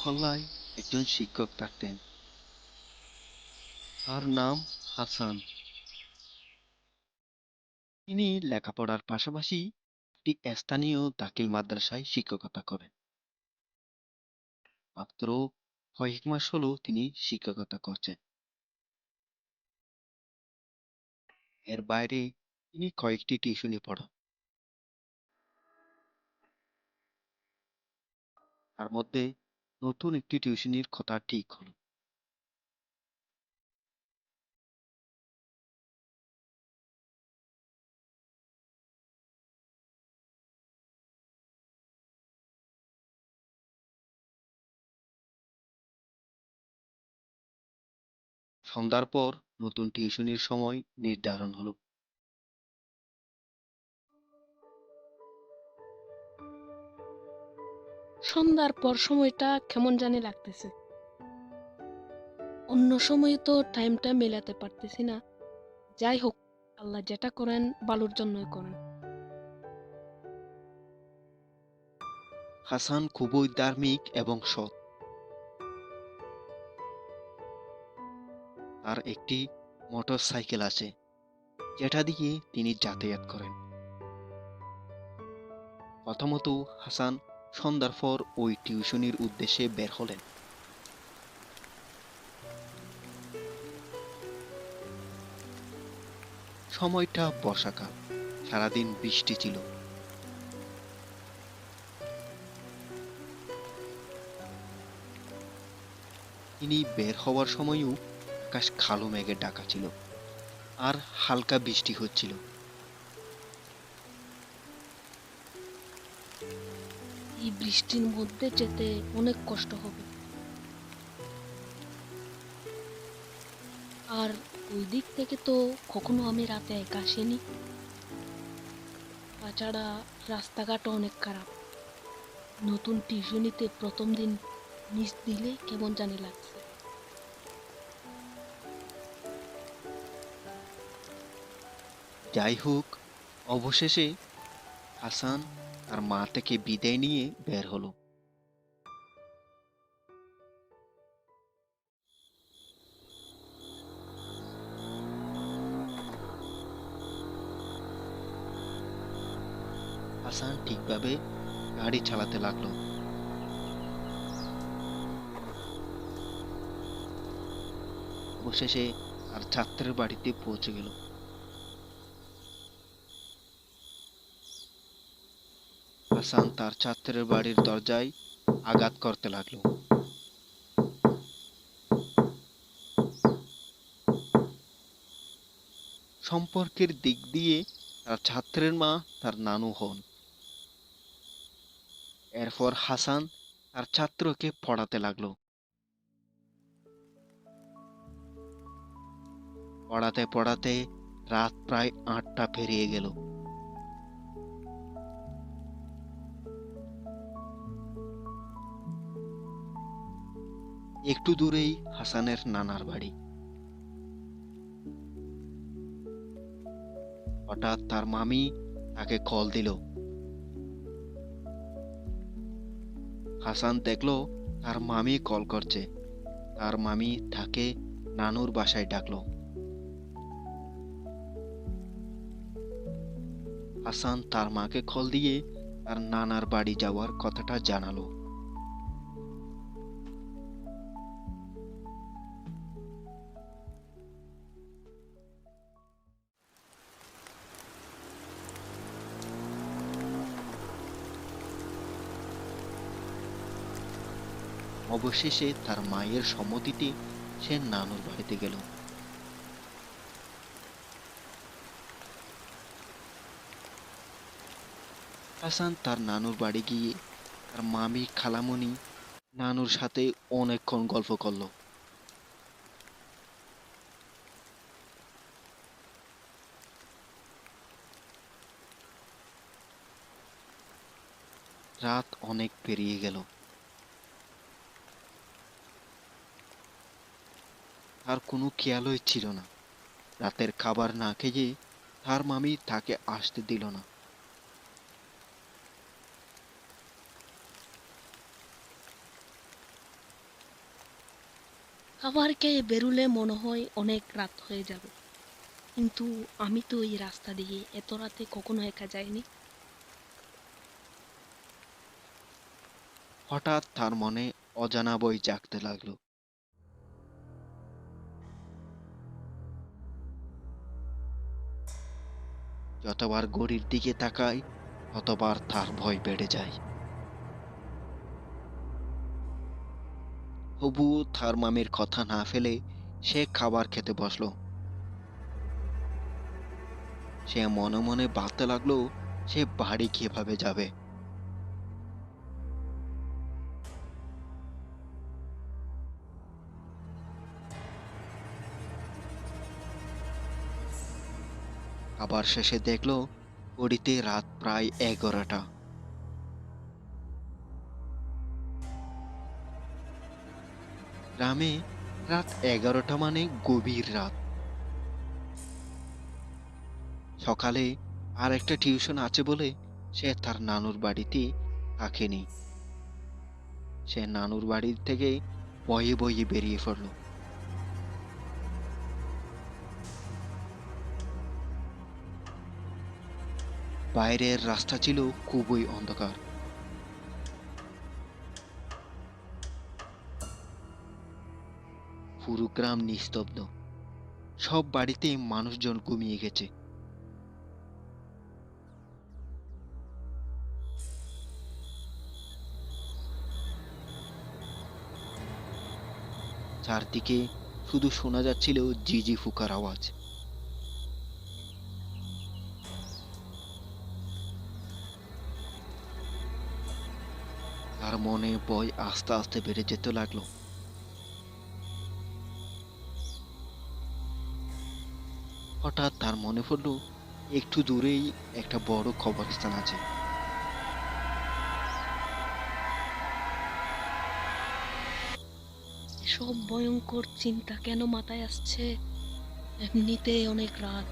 মহল্লায় একজন শিক্ষক থাকতেন। তার নাম হাসান। তিনি লেখাপড়ার পাশাপাশি একটি স্থানীয় দাখিল মাদ্রাসায় শিক্ষকতা করেন। মাত্র কয়েক মাস হলো তিনি শিক্ষকতা করছেন। এর বাইরে তিনি কয়েকটি টিউশনি পড়ান। তার মধ্যে নতুন একটি টিউশনির কথা ঠিক হলো। সন্ধ্যার পর নতুন টিউশনির সময় নির্ধারণ হলো। সন্ধ্যার পর সময়টা কেমন জানি লাগতেছে। অন্য সময় তো টাইমটা মেলাতে পারতেছি না। যাই হোক, আল্লাহ যেটা করেন, ভালোর জন্যই করেন। হাসান খুবই ধার্মিক এবং সৎ। তার একটি মোটর সাইকেল আছে, যেটা দিয়ে তিনি যাতায়াত করেন। প্রথমত হাসান সন্ধ্যার পর ওই টিউশনির উদ্দেশ্যে বের হলেন। সময়টা বর্ষাকাল, সারাদিন বৃষ্টি ছিল। তিনি বের হওয়ার সময়ও আকাশ কালো মেঘে ঢাকা ছিল, আর হালকা বৃষ্টি হচ্ছিল। এই বৃষ্টির মধ্যে যেতে অনেক কষ্ট হবে। আর ওই দিক থেকে তো কখনো আমি রাতে একা আসিনি। তাছাড়া রাস্তাঘাটও অনেক খারাপ। নতুন টিউশনিতে প্রথম দিন মিস দিলে কেমন জানি লাগছে। যাই হোক, অবশেষে হাসান তার মা থেকে বিদায় নিয়ে বের হলো। হাসান ঠিকভাবে গাড়ি চালাতে লাগল। অবশেষে তার ছাত্রের বাড়িতে পৌঁছে গেল। হাসান তার ছাত্রের বাড়ির দরজায় আঘাত করতে লাগল। সম্পর্কের দিক দিয়ে তার ছাত্রের মা, তার নানু হন। এরপর হাসান তার ছাত্রকে পড়াতে লাগল। পড়াতে পড়াতে রাত প্রায় আটটা পেরিয়ে গেল। একটু দূরেই হাসানের নানার বাড়ি। হঠাৎ তার মামি তাকে কল দিল। হাসান দেখল তার মামি কল করছে। তার মামি তাকে নানুর বাসায় ডাকলো। হাসান তার মাকে কল দিয়ে তার নানার বাড়ি যাওয়ার কথাটা জানালো। অবশেষে তার মায়ের সম্মতিতে সে নানুর বাড়িতে গেল। হাসান তার নানুর বাড়ি গিয়ে তার মামি খালামণি নানুর সাথে অনেকক্ষণ গল্প করল। রাত অনেক পেরিয়ে গেল। তার কোনো খেয়ালই ছিল না। রাতের খাবার না খেয়ে তার মামি তাকে আসতে দিল না। খাবার খেয়ে বেরুলে মনে হয় অনেক রাত হয়ে যাবে। কিন্তু আমি তো এই রাস্তা দিয়ে এত রাতে কখনো একা যাইনি। হঠাৎ তার মনে অজানা বই জাগতে লাগল। যতবার গড়ির দিকে তাকায় ততবার তার ভয় বেড়ে যায়। হবু তার মামির কথা না ফেলে সে খাবার খেতে বসল। সে মনে মনে ভাবতে লাগল, সে বাড়ি কীভাবে যাবে। আবার শেষে দেখল ঘড়িতে রাত প্রায় এগারোটা। গ্রামে রাত এগারোটা মানে গভীর রাত। সকালে আর একটা টিউশন আছে বলে সে তার নানুর বাড়িতে থাকেনি। সে নানুর বাড়ি থেকে বয়ে বয়ে বেরিয়ে পড়ল। বাইরের রাস্তা ছিল খুবই অন্ধকার। পুরো গ্রাম নিস্তব্ধ। সব বাড়িতে মানুষজন ঘুমিয়ে গেছে। চারদিকে শুধু শোনা যাচ্ছিল জিজি ফুকার আওয়াজ। তার মনে ভয় আস্তে আস্তে বেড়ে যেতে লাগল। হঠাৎ তার মনে পড়ল, একটু দূরেই একটা বড় কবরস্থান আছে। সব ভয়ঙ্কর চিন্তা কেন মাথায় আসছে? এমনিতে অনেক রাত।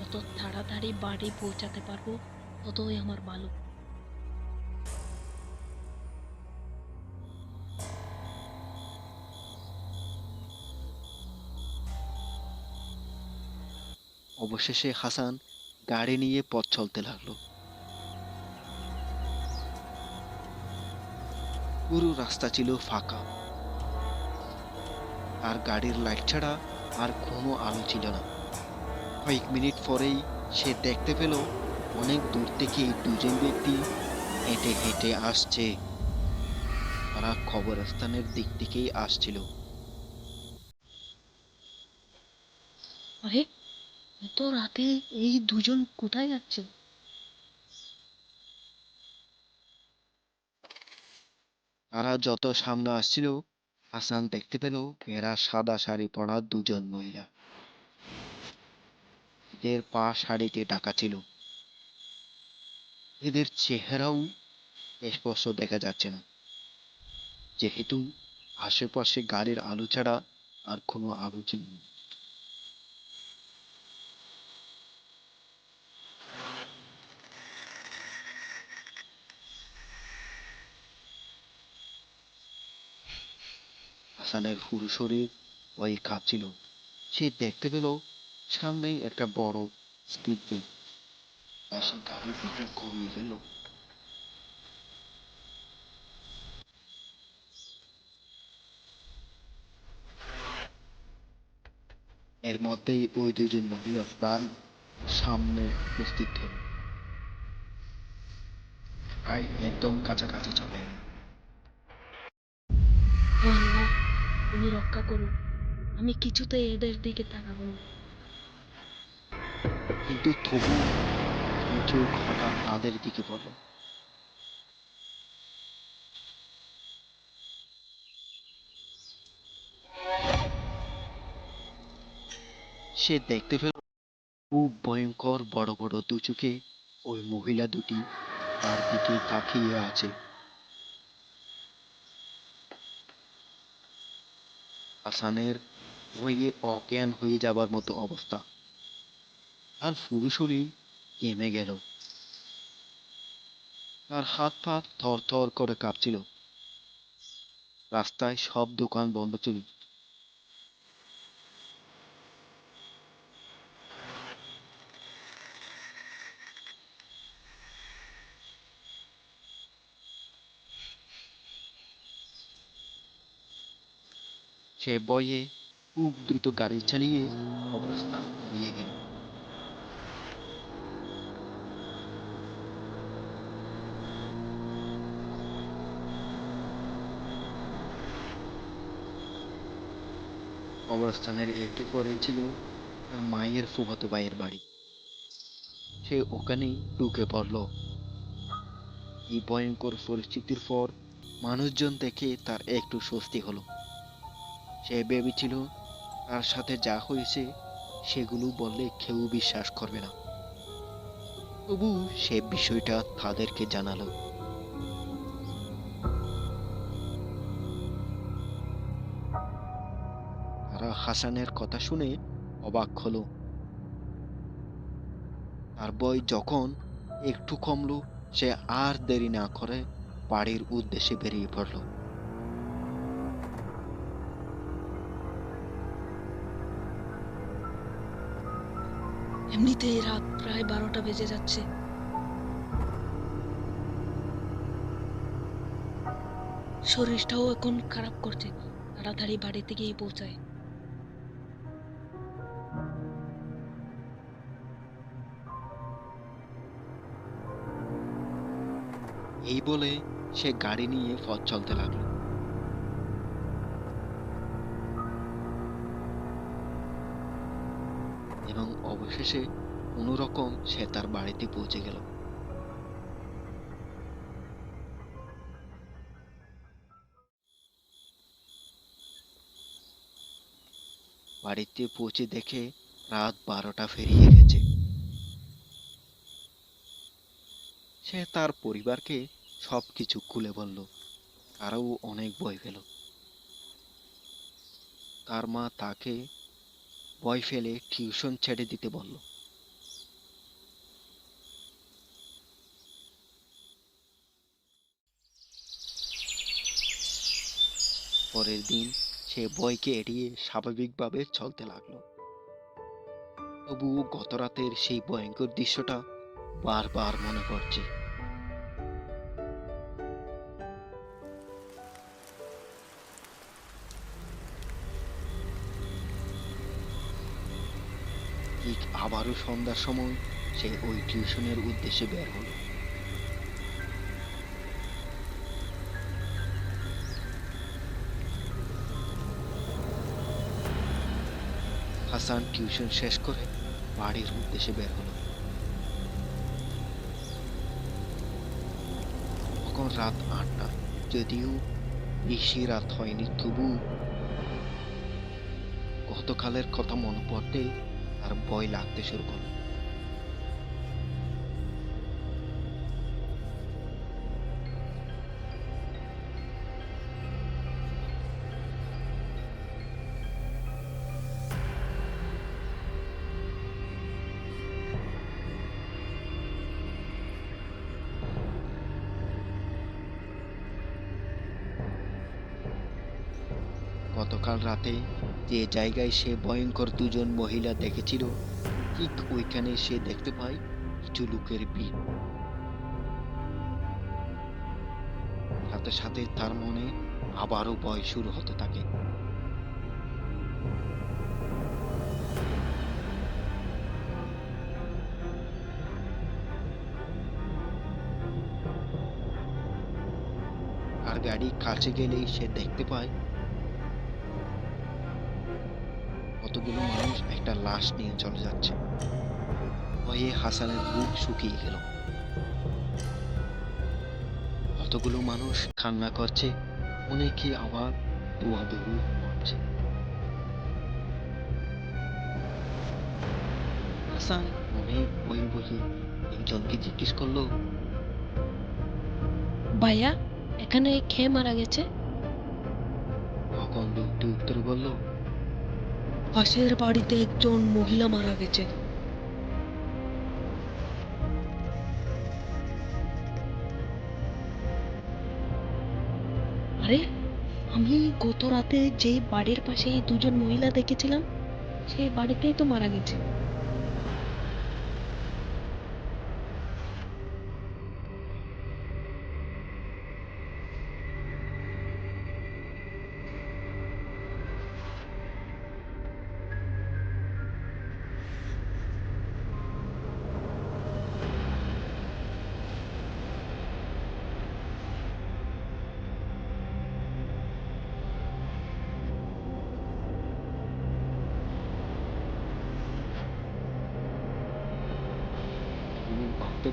যত তাড়াতাড়ি বাড়ি পৌঁছাতে পারব, ততই আমার ভালো। অবশেষে হাসান গাড়ি নিয়ে পথ চলতে লাগল। পুরো রাস্তা ছিল ফাঁকা। আর গাড়ির লাইট ছাড়া আর কোনো আলো ছিল না। কয়েক মিনিট পরেই সে দেখতে পেল, অনেক দূর থেকে দুজন ব্যক্তি হেঁটে হেঁটে আসছে। তারা খবরস্থানের দিক থেকেই আসছিল। আরে এত রাতে এই দুজন কোথায় যাচ্ছে তারা যত সামনে আসছিল, হাসান দেখতে পেল এরা সাদা শাড়ি পরা দুজন মহিলা। এদের পা শাড়িতে ঢাকা ছিল। এদের চেহারাও স্পষ্ট দেখা যাচ্ছে না। যেহেতু আশেপাশে গাড়ির আলো ছাড়া আর কোনো আলো ছিল না। হাসানের পুরো শরীর ভয়ে কাঁপছিল সে দেখতে পেল সামনেই একটা বড় স্পিড আর সে গাড়ির ভিতরে ঘুমিয়ে গেল এর মধ্যেই ওই দুজন মহিলা প্রাণ সামনে উপস্থিত হল। একদম কাছাকাছি চলে তুমি রক্ষা করো। আমি কিছুতে এদের দিকে তাকাবো না। কিন্তু তবু চোখ হঠাৎ তাদের দিকে পড়ল সে দেখতে পেল খুব ভয়ঙ্কর বড় বড় দু চোখে ওই মহিলা দুটি তার দিকে তাকিয়ে আছে। হাসানের হয়ে অজ্ঞান হয়ে যাবার মতো অবস্থা। আর শুরু কেমে গেল। তার হাত পা থর থর করে কাঁপছিল। রাস্তায় সব দোকান বন্ধ ছিল। সে বয়ে খুব দ্রুত গাড়ি চালিয়ে অবস্থান নিয়ে গেল। অবস্থানের একটু পরে ছিল মায়ের ফুফাতো ভাইয়ের বাড়ি। সে ওখানেই ঢুকে পড়ল। এই ভয়ঙ্কর পরিস্থিতির পর মানুষজন দেখে তার একটু স্বস্তি হলো। সে ভেবেছিল তার সাথে যা হয়েছে সেগুলো বললে কেউ বিশ্বাস করবে না। তবু সে বিষয়টা তাদেরকে জানালো। তারা হাসানের কথা শুনে অবাক হলো। তার বই যখন একটু কমলো, সে আর দেরি না করে বাড়ির উদ্দেশ্যে বেরিয়ে পড়ল। এমনিতেই রাত প্রায় বারোটা বেজে যাচ্ছে। শরীরটাও এখন খারাপ করছে। তাড়াতাড়ি বাড়িতে গিয়ে পৌঁছায়। এই বলে সে গাড়ি নিয়ে পথ চলতে লাগল। অবশেষে কোনো রকম সে তার বাড়িতে পৌঁছে গেল। বাড়িতে পৌঁছে দেখে রাত বারোটা ফেরিয়ে গেছে। সে তার পরিবারকে সবকিছু খুলে বলল। তারাও অনেক ভয় পেল। তার মা তাকে ভয় ফেলে টিউশন ছেড়ে দিতে বলল। পরের দিন সে ভয়কে এড়িয়ে স্বাভাবিকভাবে চলতে লাগল। তবুও গত রাতের সেই ভয়ঙ্কর দৃশ্যটা বারবার মনে পড়ছে। আবারও সন্ধ্যার সময় সে ওই টিউশনের উদ্দেশ্যে বের হলো। হাসান টিউশন শেষ করে বাড়ির উদ্দেশ্যে বের হলো। তখন রাত আটটা, যদিও বেশি রাত হয়নি, তবু গতকালের কথা মনে পড়তে তার ভয় লাগতে শুরু করল। গতকাল রাতে যে জায়গায় সে ভয়ঙ্কর দুজন মহিলা দেখেছিল, ঠিক ওইখানে সে দেখতে পায় কিছু লোকের ভিড়। সাথে সাথে তার মনে আবারও ভয় শুরু হতে থাকে। আর গাড়ি কাছে গেলেই সে দেখতে পায় কতগুলো মানুষ একটা লাশ নিয়ে চলে যাচ্ছে। ভয়ে হাসানের বুক শুকিয়ে গেল। কতগুলো মানুষ কান্না করছে অনেকে আবার দোয়া দৌড় করছে হাসান অনেক বই বহি একজনকে জিজ্ঞেস করল ভাইয়া এখানে খেয়ে মারা গেছে? তখন লোকটি উত্তর বলল পাশের বাড়িতে একজন মহিলা মারা গেছে। আরে, আমি গত রাতে যে বাড়ির পাশে দুজন মহিলা দেখেছিলাম, সেই বাড়িতেই তো মারা গেছে।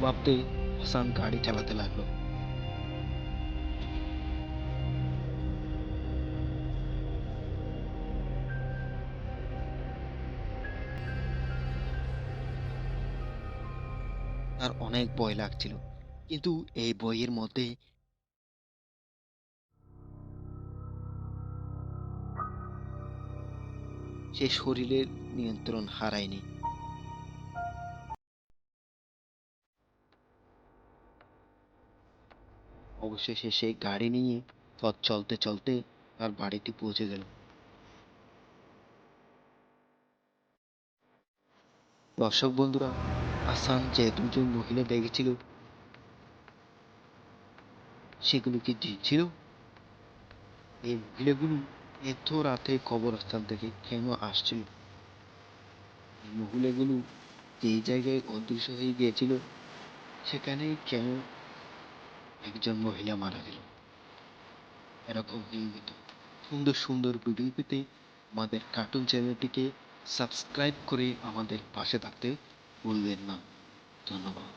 ভাবতে হাসান গাড়ি চালাতে লাগল। তার অনেক ভয় লাগছিল, কিন্তু এই বইয়ের মধ্যে সে শরীরের নিয়ন্ত্রণ হারায়নি। অবশেষে সে গাড়ি নিয়ে পথ চলতে চলতে তার বাড়িতে পৌঁছে গেল। দর্শক বন্ধুরা, আসান যে দুজন মহিলা দেখেছিল সেগুলো কি ছিল? এই মহিলাগুলো এত রাতে কবরস্থান থেকে কেন আসছিল? মহিলাগুলো যে জায়গায় অদৃশ্য হয়ে গিয়েছিল, সেখানে কেন একজন মহিলা মারা গেল। এরকম নিয়মিত। সুন্দর সুন্দর ভিডিও পেতে আমাদের কার্টুন চ্যানেলটিকে সাবস্ক্রাইব করে আমাদের পাশে থাকতে ভুলবেন না। ধন্যবাদ।